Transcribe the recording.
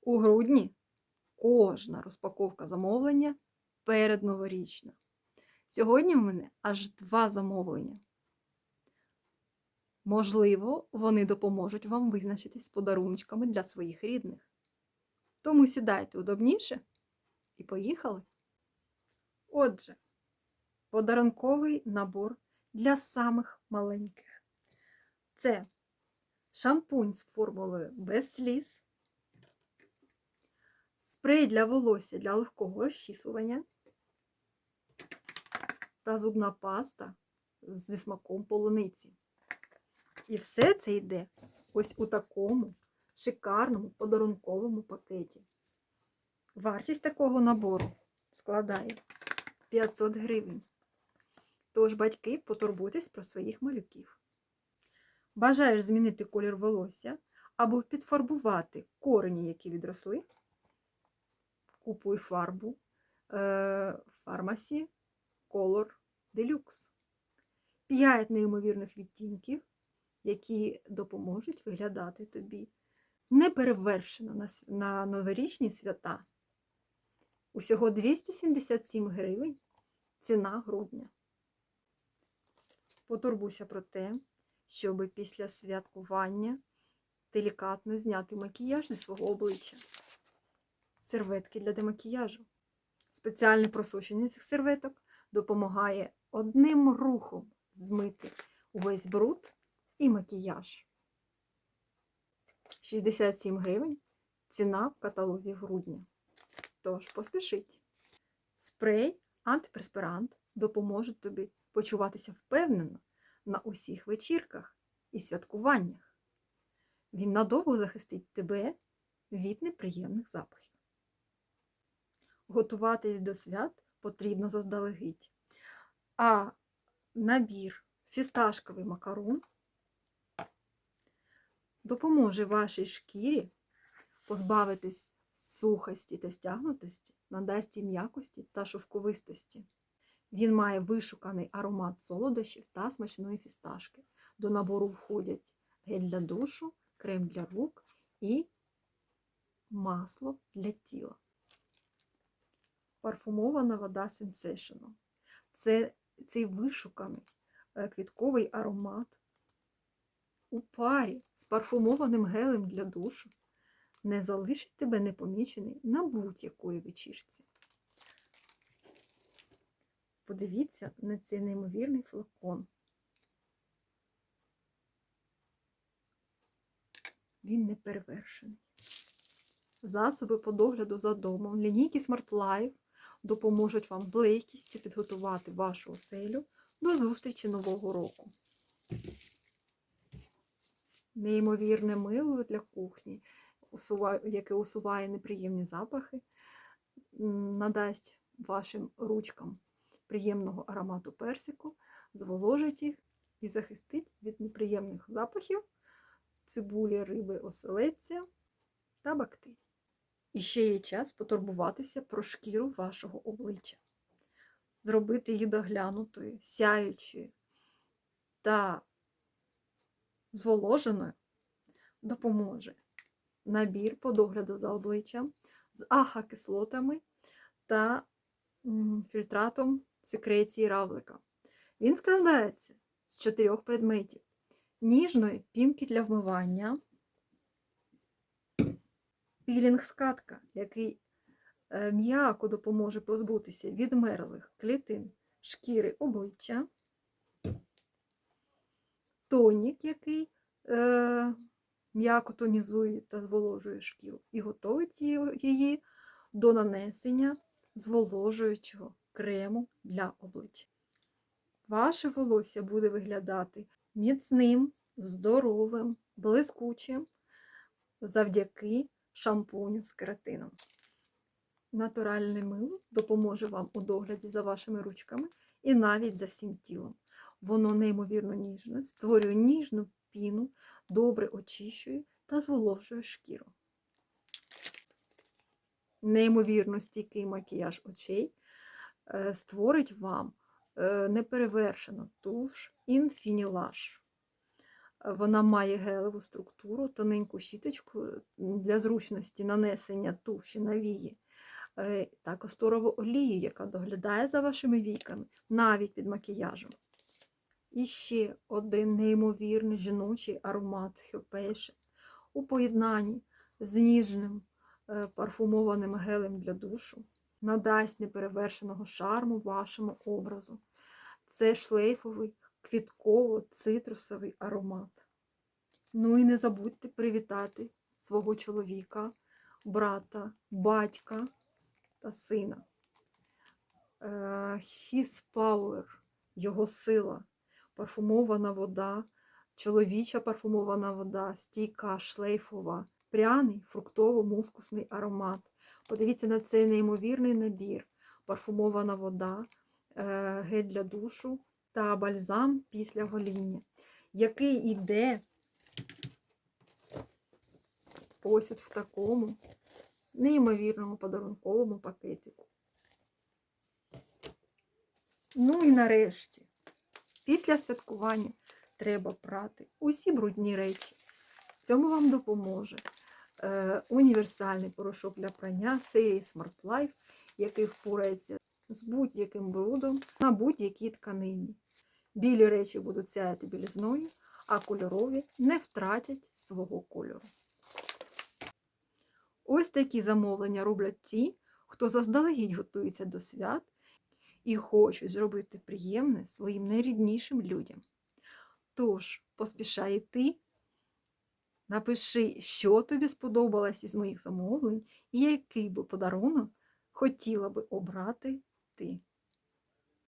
У грудні кожна розпаковка замовлення передноворічна. Сьогодні в мене аж два замовлення. Можливо, вони допоможуть вам визначитись з подаруночками для своїх рідних. Тому сідайте удобніше і поїхали. Отже, подарунковий набор для самих маленьких. Це шампунь з формулою без сліз, спрей для волосся для легкого розчісування та зубна паста зі смаком полуниці. І все це йде ось у такому шикарному подарунковому пакеті. Вартість такого набору складає 500 гривень. Тож, батьки, потурбуйтесь про своїх малюків. Бажаєш змінити колір волосся або підфарбувати корені, які відросли. Купуй фарбу е, фармасі Color Deluxe. 5 неймовірних відтінків, які допоможуть виглядати тобі неперевершено на, на новорічні свята. Усього 277 гривень ціна грудня. Потурбуйся про те, щоб після святкування делікатно зняти макіяж зі свого обличчя. Серветки для демакіяжу. Спеціальне просушення цих серветок допомагає одним рухом змити увесь бруд і макіяж. 67 гривень ціна в каталозі грудня. Тож поспішіть. Спрей антипреспирант допоможе тобі почуватися впевнено на усіх вечірках і святкуваннях. Він надовго захистить тебе від неприємних запахів. Готуватись до свят потрібно заздалегідь. А набір фісташковий макарон допоможе вашій шкірі позбавитись сухості та стягнутості, надасть їй м'якості та шовковистості. Він має вишуканий аромат солодощів та смачної фісташки. До набору входять гель для душу, крем для рук і масло для тіла. Парфумована вода Sensational. Це цей вишуканий е, квітковий аромат у парі з парфумованим гелем для душу не залишить тебе непомічений на будь-якої вечірці. Подивіться на цей неймовірний флакон. Він не перевершений. Засоби по догляду за домом, лінійки Smart Life допоможуть вам з легкістю підготувати вашу оселю до зустрічі Нового року. Неймовірне мило для кухні, яке усуває неприємні запахи, надасть вашим ручкам приємного аромату персику, зволожить їх і захистить від неприємних запахів цибулі, риби, оселедця та бактерій. І ще є час потурбуватися про шкіру вашого обличчя, зробити її доглянутою, сяючою та зволоженою допоможе набір по догляду за обличчям з аха-кислотами та фільтратом секреції равлика. Він складається з чотирьох предметів: ніжної пінки для вмивання, пілінг-скатка, який е, м'яко допоможе позбутися відмерлих клітин шкіри обличчя, тонік, який е, м'яко тонізує та зволожує шкіру, і готовить її до нанесення зволожуючого крему для обличчя. Ваше волосся буде виглядати міцним, здоровим, блискучим завдяки шампуню з кератином. Натуральне мило допоможе вам у догляді за вашими ручками і навіть за всім тілом. Воно неймовірно ніжне, створює ніжну піну, добре очищує та зволожує шкіру. Неймовірно стійкий макіяж очей е, створить вам е, неперевершену туш Infinilage. Вона має гелеву структуру, тоненьку щіточку для зручності нанесення туші на вії е, та касторову олію, яка доглядає за вашими війками навіть під макіяжем. І ще один неймовірний жіночий аромат Хьопейше у поєднанні з ніжним е, парфумованим гелем для душу надасть неперевершеного шарму вашому образу. Це шлейфовий квітково-цитрусовий аромат. Ну і не забудьте привітати свого чоловіка, брата, батька та сина. Е, His power, його сила, парфумована вода, чоловіча парфумована вода, стійка, шлейфова, пряний, фруктово-мускусний аромат. Подивіться на цей неймовірний набір. Парфумована вода, е, гель для душу та бальзам після гоління, який іде ось в такому неймовірному подарунковому пакетику. Ну і нарешті, після святкування треба прати усі брудні речі. Цьому вам допоможе е, універсальний порошок для прання серії Smart Life, який впорається з будь-яким брудом на будь-якій тканині. Білі речі будуть сяяти білізною, а кольорові не втратять свого кольору. Ось такі замовлення роблять ті, хто заздалегідь готується до свят і хочуть зробити приємне своїм найріднішим людям. Тож, поспішай йти, напиши, що тобі сподобалось із моїх замовлень і який би подарунок хотіла би обрати допомогти.